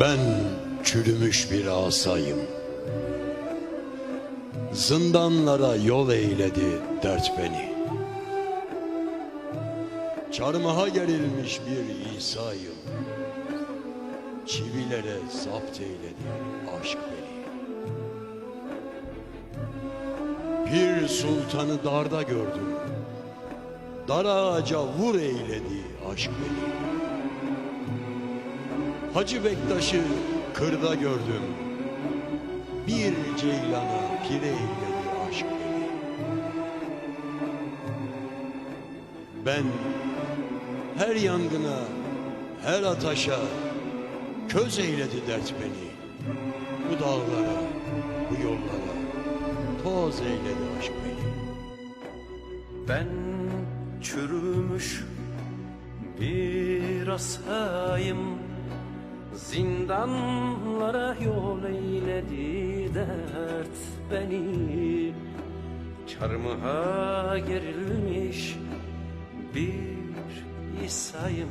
Ben çürümüş bir asayım. Zindanlara yol eyledi dert beni. Çarmıha gerilmiş bir İsa'yım. Çivilere zapt eyledi aşk beni. Bir sultanı darda gördüm. Dar ağaca vur eyledi aşk beni. Hacı Bektaş'ı kırda gördüm. Bir ceylana pire eyledi aşk beni. Ben her yangına, her ataşa köz eyledi dert beni. Bu dağlara, bu yollara toz eyledi aşk beni. Ben çürümüş bir asayım Zindanlara yol eyledi dert beni. Çarmıha gerilmiş bir İsa'yım.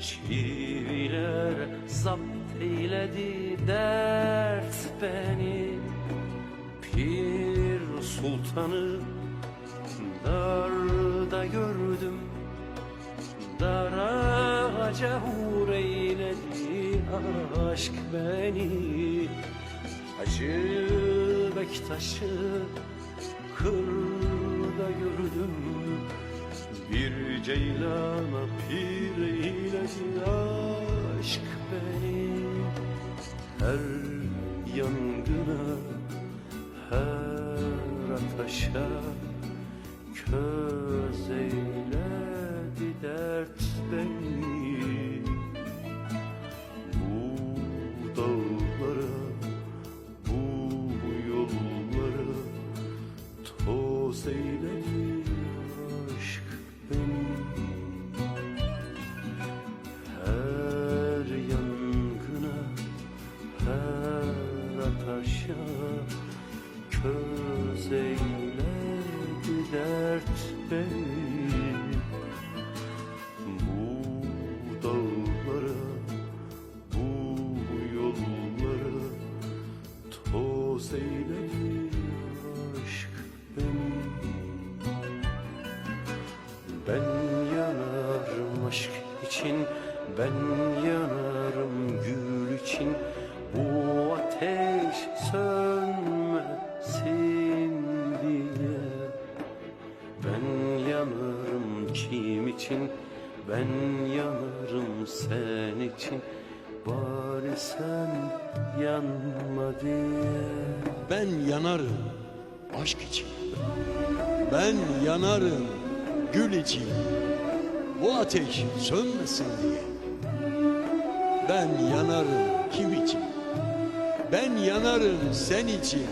Çiviler zapt eyledi dert beni. Pir sultanı Darda gördüm. Dar vur eyledi aşk beni. Hacı Bektaş'ı kırda gördüm. Bir ceylana pir eyledi aşk beni. Her yangına her ateşe dağlara, bu yollara toz eyledi aşk beni. Her yangına, her ateşe köz eyledi dert beni Ben yanarım gül için Bu ateş sönmesin diye Ben yanarım kim için Ben yanarım sen için Bari sen yanma diye Ben yanarım aşk için. Ben yanarım gül için. Bu ateş sönmesin diye. Ben yanarım kim için? Ben yanarım sen için.